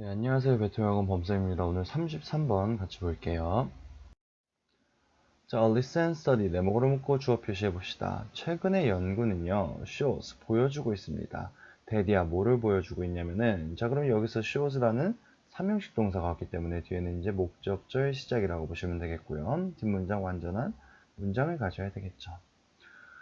네, 안녕하세요. 베토학원 범쌤입니다. 오늘 33번 같이 볼게요. 자, listen, study. 네모로 묶고 주어 표시해 봅시다. 최근의 연구는요, shows, 보여주고 있습니다. 대디야, 뭐를 보여주고 있냐면은, 자, 그럼 여기서 shows라는 삼형식 동사가 왔기 때문에 뒤에는 이제 목적절 시작이라고 보시면 되겠고요. 뒷문장 완전한 문장을 가져야 되겠죠.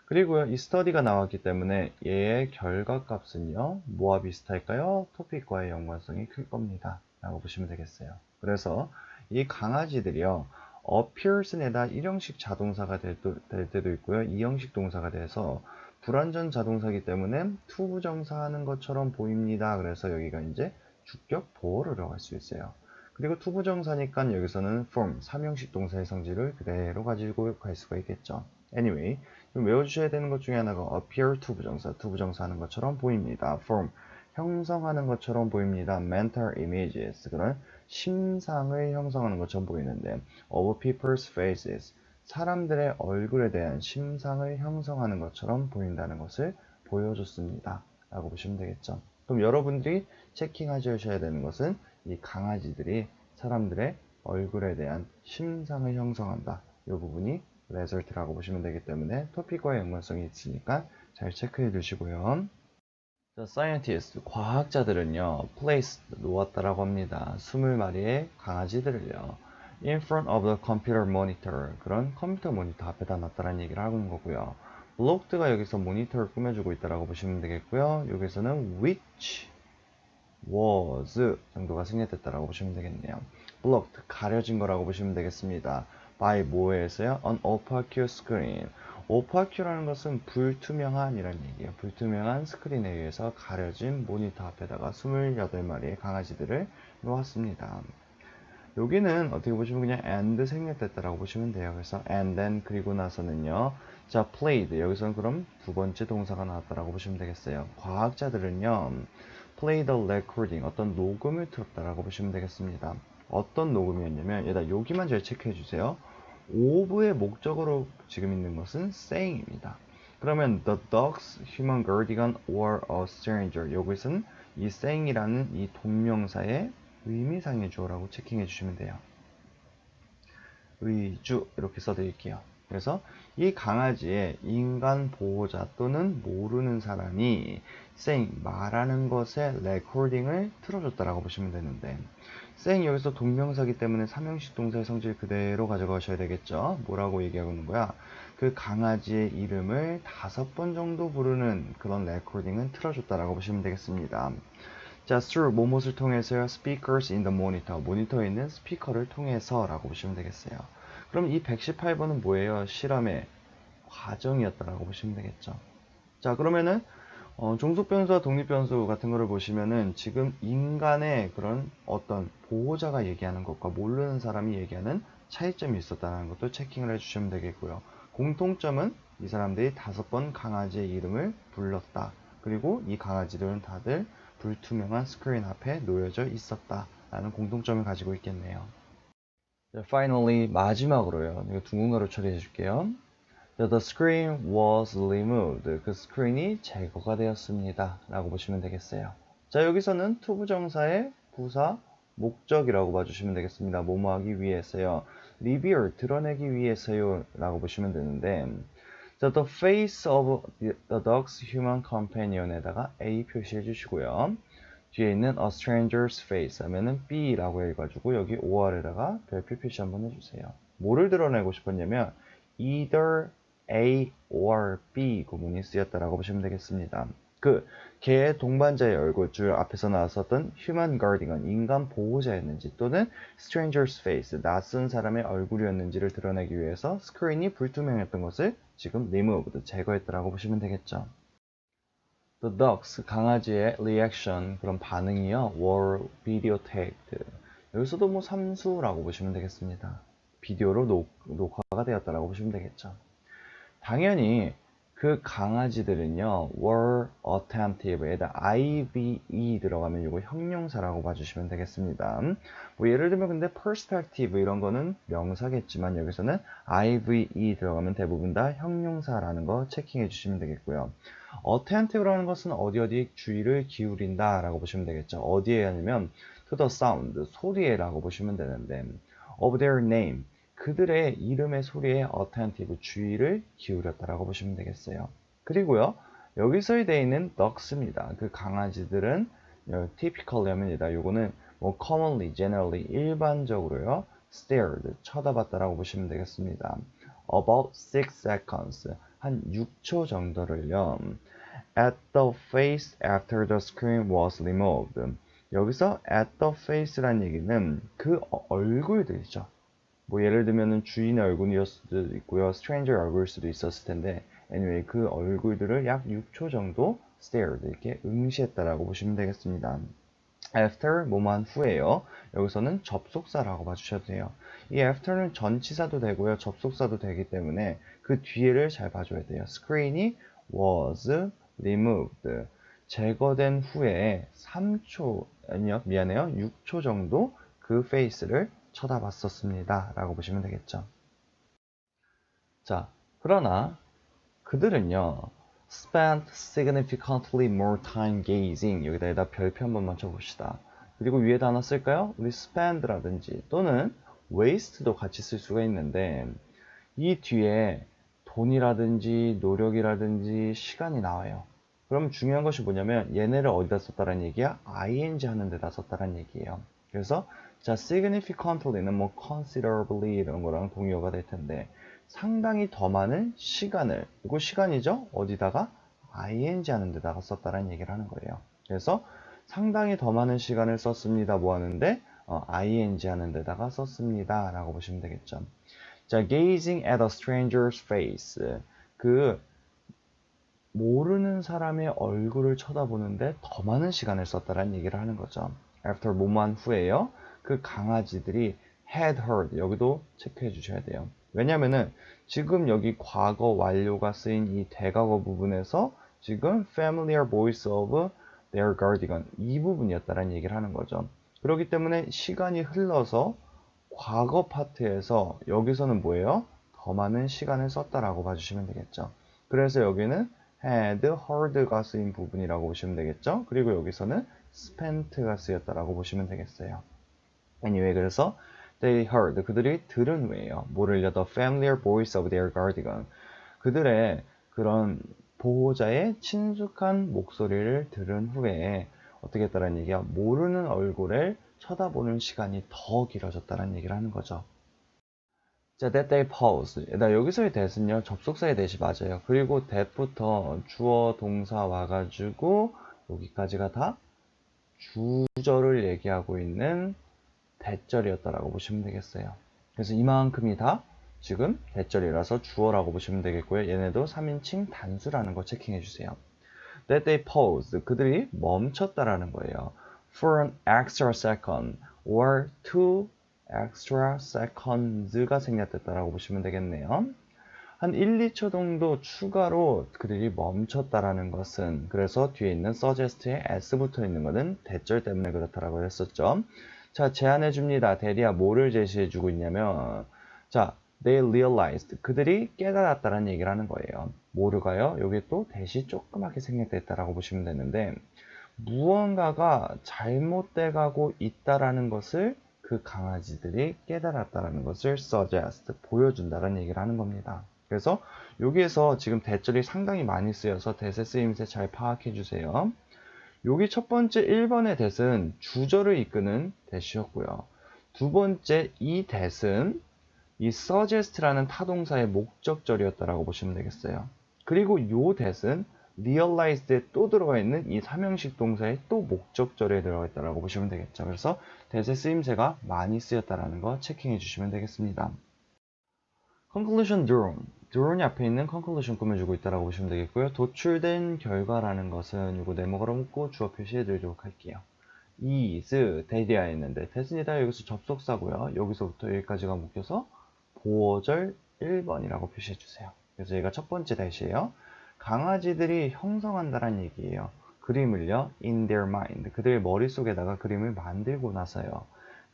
그리고요, 이 study가 나왔기 때문에 얘의 결과값은요, 뭐와 비슷할까요? 토픽과의 연관성이 클 겁니다. 라고 보시면 되겠어요. 그래서 이 강아지들이요, appears에다 일형식 자동사가 될, 도- 될 때도 있고요, 이형식 동사가 돼서 불완전 자동사기 때문에 투부정사 하는 것처럼 보입니다. 그래서 여기가 이제 주격 보호를 들어갈 수 있어요. 그리고 투부정사니까 여기서는 form, 삼형식 동사의 성질을 그대로 가지고 갈 수가 있겠죠. Anyway, 외워주셔야 되는 것 중에 하나가 appear 투부정사, 투부정사 하는 것처럼 보입니다. form, 형성하는 것처럼 보입니다. mental images, 그런 심상을 형성하는 것처럼 보이는데 of people's faces, 사람들의 얼굴에 대한 심상을 형성하는 것처럼 보인다는 것을 보여줬습니다. 라고 보시면 되겠죠. 그럼 여러분들이 체킹하셔야 되는 것은 이 강아지들이 사람들의 얼굴에 대한 심상을 형성한다. 이 부분이 result라고 보시면 되기 때문에 토픽과의 연관성이 있으니까 잘 체크해 두시고요. 자, scientist, 과학자들은요, place, 놓았다라고 합니다. 20마리의 강아지들을요, in front of the computer monitor, 그런 컴퓨터 모니터 앞에다 놨다라는 얘기를 하고 있는 거고요. blocked가 여기서 모니터를 꾸며주고 있다라고 보시면 되겠고요. 여기서는 which was 정도가 승리됐다라고 보시면 되겠네요. blocked, 가려진 거라고 보시면 되겠습니다. By 뭐에서요? on opaque screen. opaque라는 것은 불투명한이라는 얘기예요. 불투명한 스크린에 의해서 가려진 모니터 앞에다가 28마리의 강아지들을 놓았습니다. 여기는 어떻게 보시면 그냥 and 생략됐다라고 보시면 돼요. 그래서 and then 그리고 나서는요. 자, played. 여기서는 그럼 두 번째 동사가 나왔다라고 보시면 되겠어요. 과학자들은요. played a recording. 어떤 녹음을 틀었다라고 보시면 되겠습니다. 어떤 녹음이었냐면 얘다 여기만 잘 체크해 주세요. of의 목적어로 지금 있는 것은 saying입니다. 그러면 the dog's human guardian or a stranger 여기서는 이 saying이라는 이 동명사의 의미상의 주어라고 체킹해 주시면 돼요. 의주 이렇게 써드릴게요. 그래서 이 강아지의 인간 보호자 또는 모르는 사람이 saying 말하는 것의 레코딩을 틀어줬다라고 보시면 되는데 saying 여기서 동명사기 때문에 삼형식 동사의 성질 그대로 가져가셔야 되겠죠. 뭐라고 얘기하고 있는 거야? 그 강아지의 이름을 다섯 번 정도 부르는 그런 레코딩은 틀어줬다라고 보시면 되겠습니다. 자, through 뭐뭇을 통해서요. speakers in the monitor. 모니터에 있는 스피커를 통해서라고 보시면 되겠어요. 그럼 이 118번은 뭐예요? 실험의 과정이었다라고 보시면 되겠죠. 자, 그러면은 어, 종속 변수와 독립 변수 같은 거를 보시면은 지금 인간의 그런 어떤 보호자가 얘기하는 것과 모르는 사람이 얘기하는 차이점이 있었다는 것도 체킹을 해주시면 되겠고요. 공통점은 이 사람들이 다섯 번 강아지의 이름을 불렀다. 그리고 이 강아지들은 다들 불투명한 스크린 앞에 놓여져 있었다라는 공통점을 가지고 있겠네요. 자, finally 마지막으로요. 이거 둥근가로 처리해 줄게요. 자, The screen was removed. 그 스크린이 제거가 되었습니다. 라고 보시면 되겠어요. 자, 여기서는 투부정사의 부사 목적이라고 봐주시면 되겠습니다. 뭐뭐 하기 위해서요. reveal, 드러내기 위해서요. 라고 보시면 되는데 자, the face of the dog's human companion에다가 A 표시해 주시고요. 뒤에 있는 a stranger's face 하면은 B라고 해가지고 여기 OR에다가 별표 표시 한번 해주세요. 뭐를 드러내고 싶었냐면 either A or B 구문이 쓰였다라고 보시면 되겠습니다. 그 개의 동반자의 얼굴 줄 앞에서 나왔었던 human guardian 인간 보호자였는지 또는 stranger's face 낯선 사람의 얼굴이었는지를 드러내기 위해서 스크린이 불투명했던 것을 지금 removed 제거했다라고 보시면 되겠죠. The dogs 강아지의 reaction 그런 반응이요 were videotaped 여기서도 뭐 삼수라고 보시면 되겠습니다. 비디오로 녹, 녹화가 되었다라고 보시면 되겠죠. 당연히 그 강아지들은요 were attentive에다 IVE 들어가면 이거 형용사라고 봐주시면 되겠습니다. 뭐 예를 들면 근데 perspective 이런 거는 명사겠지만 여기서는 IVE 들어가면 대부분 다 형용사라는 거 체킹해 주시면 되겠고요. attentive라는 것은 어디 어디 주의를 기울인다 라고 보시면 되겠죠. 어디에 하냐면 to the sound, 소리에라고 보시면 되는데 of their name, 그들의 이름의 소리에 attentive, 주의를 기울였다라고 보시면 되겠어요. 그리고요, 여기서의 데이는 ducks입니다. 그 강아지들은 typically입니다. 요거는 뭐 commonly, generally, 일반적으로요, stared, 쳐다봤다라고 보시면 되겠습니다. about 6 seconds, 한 6초 정도를요, at the face after the screen was removed. 여기서 at the face란 얘기는 그 얼굴들이죠. 뭐 예를 들면은 주인의 얼굴이었을 수도 있고요. stranger 얼굴일 수도 있었을 텐데 anyway 그 얼굴들을 약 6초 정도 stared 이렇게 응시했다라고 보시면 되겠습니다. after 뭐만 후에요. 여기서는 접속사라고 봐주셔도 돼요. 이 after는 전치사도 되고요. 접속사도 되기 때문에 그 뒤에를 잘 봐줘야 돼요. screen이 was removed 제거된 후에 3초 아니요 미안해요 6초 정도 그 페이스를 쳐다봤었습니다 라고 보시면 되겠죠 자 그러나 그들은요 spent significantly more time gazing 여기다 별표 한번 맞춰봅시다 그리고 위에 단어 쓸까요? 우리 spend라든지 또는 waste도 같이 쓸 수가 있는데 이 뒤에 돈이라든지 노력이라든지 시간이 나와요 그럼 중요한 것이 뭐냐면 얘네를 어디다 썼다는 얘기야? ing 하는 데다 썼다는 얘기예요. 그래서 자 significantly는 뭐 considerably 이런 거랑 동의어가 될 텐데 상당히 더 많은 시간을 이거 시간이죠? 어디다가 ing 하는 데다가 썼다는 얘기를 하는 거예요. 그래서 상당히 더 많은 시간을 썼습니다. 뭐 하는데 어, ing 하는 데다가 썼습니다. 라고 보시면 되겠죠. 자, gazing at a stranger's face. 그 모르는 사람의 얼굴을 쳐다보는데 더 많은 시간을 썼다라는 얘기를 하는 거죠. After 뭐만 후에요. 그 강아지들이 had heard 여기도 체크해 주셔야 돼요. 왜냐면은 지금 여기 과거 완료가 쓰인 이 대과거 부분에서 지금 familiar voice of their guardian 이 부분이었다라는 얘기를 하는 거죠. 그렇기 때문에 시간이 흘러서 과거 파트에서 여기서는 뭐예요? 더 많은 시간을 썼다라고 봐주시면 되겠죠. 그래서 여기는 had heard가 쓰인 부분이라고 보시면 되겠죠. 그리고 여기서는 spent가 쓰였다라고 보시면 되겠어요. Anyway, 그래서 they heard, 그들이 들은 후에요. 뭐를요? The familiar voice of their guardian. 그들의 그런 보호자의 친숙한 목소리를 들은 후에 어떻게 했다는 얘기야? 모르는 얼굴을 쳐다보는 시간이 더 길어졌다는 얘기를 하는 거죠. 자, that they pause. 나 여기서의 that은요, 접속사의 that이 맞아요. 그리고 that부터 주어, 동사 와가지고, 여기까지가 다 주절을 얘기하고 있는 대절이었다라고 보시면 되겠어요. 그래서 이만큼이 다 지금 대절이라서 주어라고 보시면 되겠고요. 얘네도 3인칭 단수라는 거 체킹해 주세요. That they pause. 그들이 멈췄다라는 거예요. For an extra second or two extra seconds가 생략됐다라고 보시면 되겠네요. 한 1, 2초 정도 추가로 그들이 멈췄다라는 것은 그래서 뒤에 있는 suggest에 s 붙어 있는 것은 대절 때문에 그렇다라고 했었죠. 자, 제안해 줍니다. 대리야 뭐를 제시해 주고 있냐면 자, they realized 그들이 깨달았다는 얘기를 하는 거예요. 모르가요? 여기 또 대시 조그맣게 생략됐다라고 보시면 되는데 무언가가 잘못돼 가고 있다라는 것을 그 강아지들이 깨달았다는 것을 suggest, 보여준다는 얘기를 하는 겁니다. 그래서 여기에서 지금 대절이 상당히 많이 쓰여서 대세 쓰임새 잘 파악해 주세요. 여기 첫 번째 1번의 대은 주절을 이끄는 대시였고요. 두 번째 이 대은 이 suggest라는 타동사의 목적절이었다라고 보시면 되겠어요. 그리고 요 대은 realize에 또 들어가 있는 이 삼형식 동사의 또 목적절에 들어가 있다라고 보시면 되겠죠. 그래서 대세 쓰임새가 많이 쓰였다라는 거 체킹해 주시면 되겠습니다. Conclusion drawn. drawn이 앞에 있는 conclusion 꾸며주고 있다라고 보시면 되겠고요. 도출된 결과라는 것은 이거 네모가로 묶고 주어 표시해 드리도록 할게요. is, 대리아 했는데 됐습니다. 여기서 접속사고요. 여기서부터 여기까지가 묶여서 보어절 1번이라고 표시해 주세요. 그래서 얘가 첫 번째 대시예요. 강아지들이 형성한다는 얘기예요. 그림을요, in their mind. 그들의 머릿속에다가 그림을 만들고 나서요.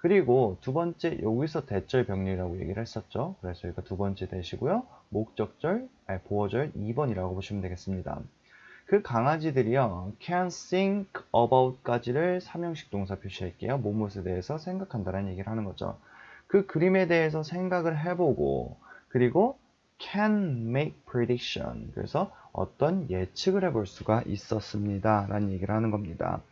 그리고 두 번째, 여기서 대절 병리라고 얘기를 했었죠. 그래서 여기가 두 번째 대시고요. 목적절, 아니, 보어절 2번이라고 보시면 되겠습니다. 그 강아지들이요, can think about까지를 삼형식 동사 표시할게요. 무엇에 대해서 생각한다는 얘기를 하는 거죠. 그 그림에 대해서 생각을 해보고, 그리고 can make prediction. 그래서 어떤 예측을 해볼 수가 있었습니다. 라는 얘기를 하는 겁니다.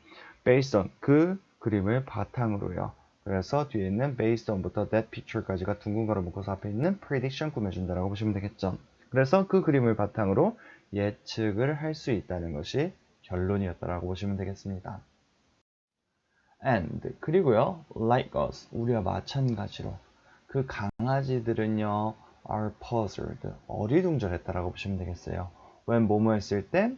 based on 그 그림을 바탕으로요. 그래서 뒤에 있는 based on부터 that picture까지가 둥근 거를 묶어서 앞에 있는 prediction 꾸며준다라고 보시면 되겠죠. 그래서 그 그림을 바탕으로 예측을 할 수 있다는 것이 결론이었다라고 보시면 되겠습니다. and 그리고요 like us 우리와 마찬가지로 그 강아지들은요 are puzzled 어리둥절했다라고 보시면 되겠어요. when 뭐뭐 했을 때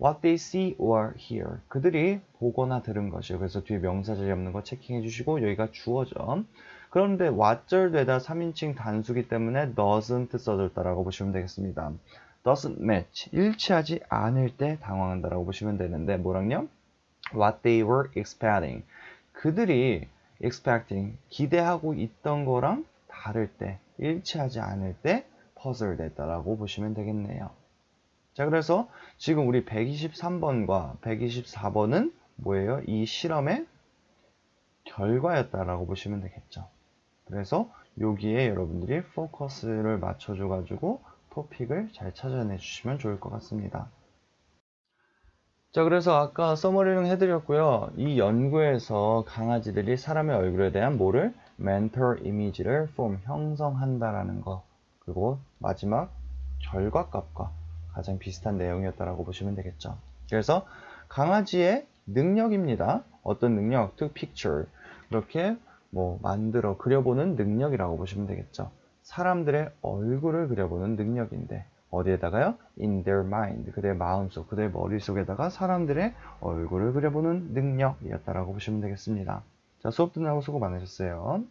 what they see or hear 그들이 보거나 들은 것이요. 그래서 뒤에 명사절이 없는 거 체킹해 주시고 여기가 주어죠. 그런데 what절되다 3인칭 단수기 때문에 doesn't 써줬다라고 보시면 되겠습니다. doesn't match 일치하지 않을 때 당황한다라고 보시면 되는데 뭐랑요? what they were expecting 그들이 expecting 기대하고 있던 거랑 다를 때 일치하지 않을 때 puzzle 됐다라고 보시면 되겠네요. 자 그래서 지금 우리 123번과 124번은 뭐예요? 이 실험의 결과였다라고 보시면 되겠죠. 그래서 여기에 여러분들이 포커스를 맞춰줘 가지고 토픽을 잘 찾아내 주시면 좋을 것 같습니다. 자, 그래서 아까 서머리를 해드렸고요. 이 연구에서 강아지들이 사람의 얼굴에 대한 뭐를 mental image를 form 형성한다라는 거 그리고 마지막 결과값과 가장 비슷한 내용이었다라고 보시면 되겠죠. 그래서 강아지의 능력입니다. 어떤 능력? to picture 이렇게 뭐 만들어 그려보는 능력이라고 보시면 되겠죠. 사람들의 얼굴을 그려보는 능력인데 어디에다가요? in their mind 그들의 마음속 그들의 머릿속에다가 사람들의 얼굴을 그려보는 능력이었다라고 보시면 되겠습니다. 자 수업 끝나고 수고 많으셨어요.